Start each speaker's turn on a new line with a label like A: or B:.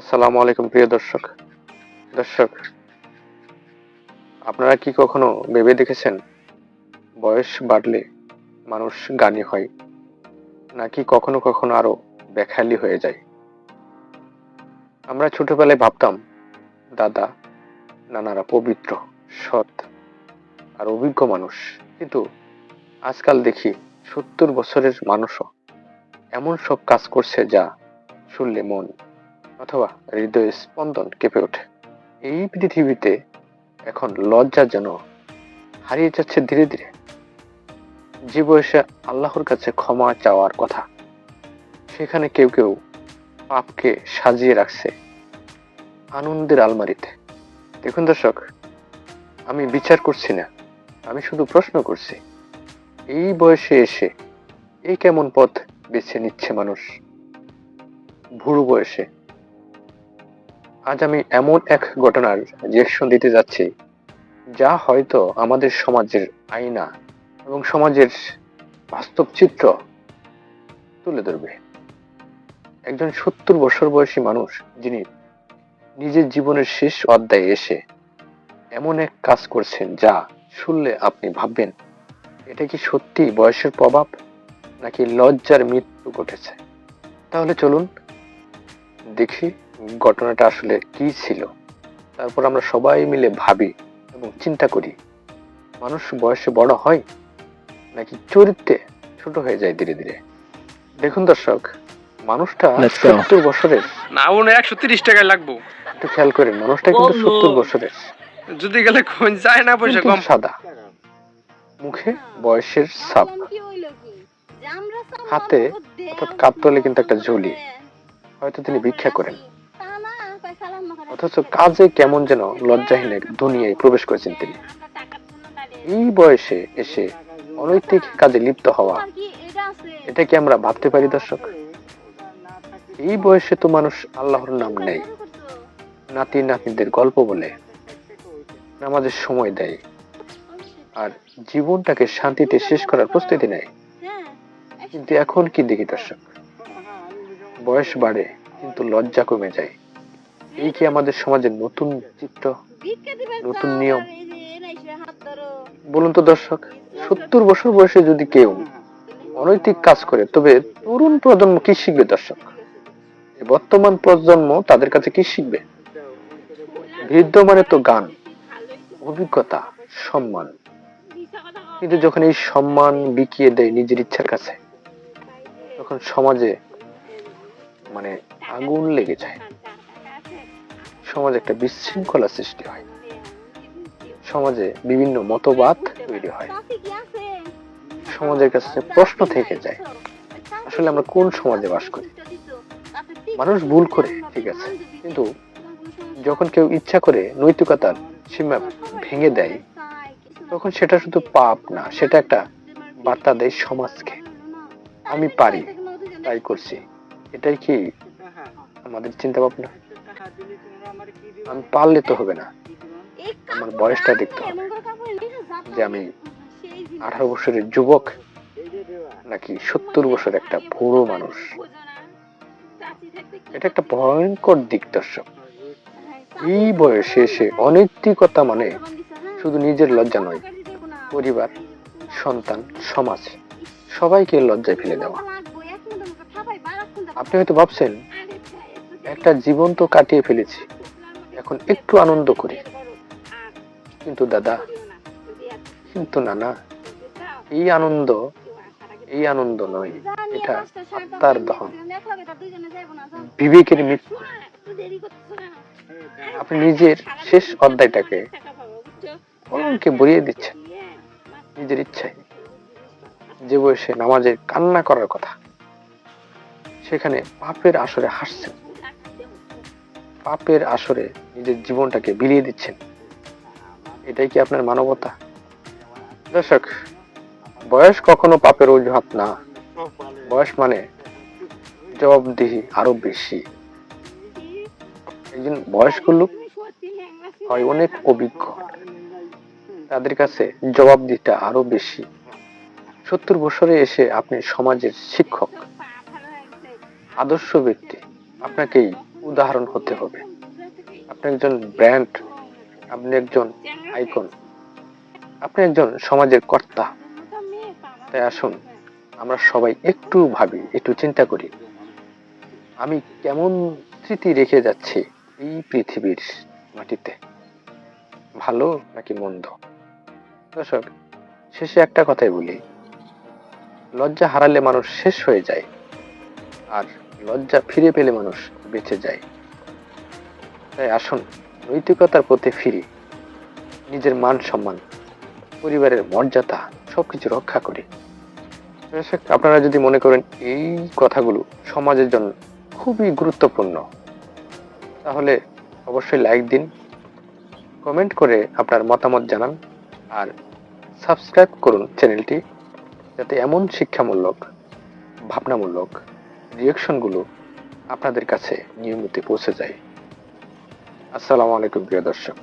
A: আসসালামু আলাইকুম, প্রিয় দর্শক। দর্শক, আপনারা কি কখনো ভেবে দেখেছেন বয়স বাড়লে মানুষ জ্ঞানী হয়, নাকি কখনো কখনো আরও বেখালি হয়ে যায়? আমরা ছোটবেলায় ভাবতাম, দাদা, নানারা পবিত্র, সৎ আর অভিজ্ঞ মানুষ। কিন্তু আজকাল দেখি সত্তর বছরের মানুষও এমন সব কাজ করছে যা শুনলে মন অথবা হৃদয় স্পন্দন কেঁপে ওঠে। এই পৃথিবীতে এখন লজ্জা যেন হারিয়ে যাচ্ছে ধীরে ধীরে। যে বয়সে আল্লাহর কাছে ক্ষমা চাওয়ার কথা, সেখানে কেউ কেউ পাপকে সাজিয়ে রাখছে আনন্দের আলমারিতে। দেখুন দর্শক, আমি বিচার করছি না, আমি শুধু প্রশ্ন করছি, এই বয়সে এসে এই কেমন পথ বেছে নিচ্ছে মানুষ? বুড়ো বয়সে আজ আমি এমন এক ঘটনার রিয়েকশন দিতে যাচ্ছি, যা হয়তো আমাদের সমাজের আয়না এবং সমাজের বাস্তব চিত্র তুলে ধরবে। একজন সত্তর বছর বয়সী মানুষ, যিনি নিজের জীবনের শেষ অধ্যায়ে এসে এমন এক কাজ করছেন যা শুনলে আপনি ভাববেন, এটা কি সত্যি বয়সের প্রভাব নাকি লজ্জার মৃত্যু ঘটেছে? তাহলে চলুন দেখি ঘটনাটা আসলে কি ছিল? তারপর আমরা সবাই মিলে ভাবি এবং চিন্তা করি মানুষ বয়সে বড় হয় নাকি চরিত্রে ছোট হয়ে যায় ধীরে ধীরে? দেখুন দর্শক মানুষটা সত্তর বছরের।
B: না উনি একশো তিরিশ টাকায় লাগবো।
A: একটু খেয়াল করেন মানুষটা কিন্তু সত্তর বছরের।
B: যদি গেলে কোন যায় না পয়সা কম।
A: সাদা। মুখে বয়সের ছাপ। হাতে অর্থাৎ কাপতলে কিন্তু একটা ঝুলি। হয়তো তিনি ভিক্ষা করেন। অথচ কাজে কেমন যেন লজ্জাহীন এক দুনিয়ায় প্রবেশ করেছেন তিনি। এই বয়সে এসে অনৈতিক কাজে লিপ্ত হওয়া, এটা কি আমরা ভাবতে পারি, দর্শক? এই বয়সে তো মানুষ আল্লাহর নাম নেই নাতি নাতনিদের গল্প বলে, নামাজের সময় দেয়, আর জীবনটাকে শান্তিতে শেষ করার প্রস্তুতি নেয়। কিন্তু এখন কি দেখি, দর্শক? বয়স বাড়ে, কিন্তু লজ্জা কমে যায়। এই কি আমাদের সমাজের নতুন চিত্র? নতুন নিয়ম? বলুন তো দর্শক সত্তর বছর বয়সে যদি কেউ অনৈতিক কাজ করে তবে তরুণ প্রজন্ম কি শিখবে দর্শক? বর্তমান প্রজন্ম তাদের কাছে কি শিখবে? বৃদ্ধ মানে তো গান অভিজ্ঞতা সম্মান। কিন্তু যখন এই সম্মান বিকিয়ে দেয় নিজের ইচ্ছার কাছে তখন সমাজে মানে আগুন লেগে যায়। সমাজে একটা বিশৃঙ্খলা সৃষ্টি হয়। সমাজে বিভিন্ন মতবাদ তৈরি হয়। সমাজের কাছে প্রশ্ন থেকে যায়, আসলে আমরা কোন সমাজে বাস করি? মানুষ ভুল করে, ঠিক আছে। কিন্তু যখন কেউ ইচ্ছা করে নৈতিকতার সীমা ভেঙে দেয়, তখন সেটা শুধু পাপ না, সেটা একটা বার্তা দেয় সমাজকে। আমি পারি, তাই করছি। এটাই কি আমাদের চিন্তা ভাবনা আমি পারলে তো হবে না।
C: আমার বয়সটা দেখতে হবে।
A: যে আমি আঠারো বছরের যুবক নাকি সত্তর বছর একটা বুড়ো মানুষ। এটা একটা ভয়ঙ্কর দিক দর্শক এই বয়সে এসে অনৈতিকতা মানে শুধু নিজের লজ্জা নয়, পরিবার, সন্তান, সমাজ, সবাইকে লজ্জায় ফেলে দেওয়া। আপনি হয়তো ভাবছেন, একটা জীবন তো কাটিয়ে ফেলেছি। এখন একটু আনন্দ করি। কিন্তু দাদা, কিন্তু না না এই আনন্দ এই আনন্দ নয়, এটা আত্মার দহন। বিবেকের মৃত্যু। আপনি নিজের শেষ অধ্যায়টাকে কলমকে বরিয়ে দিচ্ছেন। নিজের ইচ্ছায়। যে বয়সে নামাজের কান্না করার কথা, সেখানে পাপের আসরে হাসছেন। পাপের আসরে নিজের জীবনটাকে বিলিয়ে দিচ্ছেন। এটাই কি আপনার মানবতা? দর্শক, বয়স কখনো পাপের অজুহাত না। বয়স মানে জবাবদিহি আরও বেশি। একজন বয়স্ক লোক হয় অনেক অভিজ্ঞ। তাদের কাছে জবাবদিহিটা আরও বেশি। সত্তর বছরে এসে আপনি সমাজের শিক্ষক, আদর্শ ব্যক্তি। আপনাকেই উদাহরণ হতে হবে। আপনি একজন ব্র্যান্ড, আপনি একজন আইকন, আপনি একজন সমাজের কর্তা। তাই আসুন, আমরা সবাই একটু ভাবি, একটু চিন্তা করি। আমি কেমন স্মৃতি রেখে যাচ্ছি এই পৃথিবীর মাটিতে? ভালো নাকি মন্দ? দর্শক, শেষে একটা কথাই বলি। লজ্জা হারালে মানুষ শেষ হয়ে যায়। আর লজ্জা ফিরে পেলে মানুষ বেঁচে যায়। তাই আসুন, নৈতিকতার পথে ফিরি। নিজের মান সম্মান, পরিবারের মর্যাদা, সবকিছু রক্ষা করি। আপনারা যদি মনে করেন এই কথাগুলো সমাজের জন্য খুবই গুরুত্বপূর্ণ, তাহলে অবশ্যই লাইক দিন, কমেন্ট করে আপনার মতামত জানান, আর সাবস্ক্রাইব করুন চ্যানেলটি, যাতে এমন শিক্ষামূলক, ভাবনামূলক রিয়েকশনগুলো আপনাদের কাছে নিয়মিত পৌঁছে যায়। আসসালামু আলাইকুম প্রিয় দর্শক।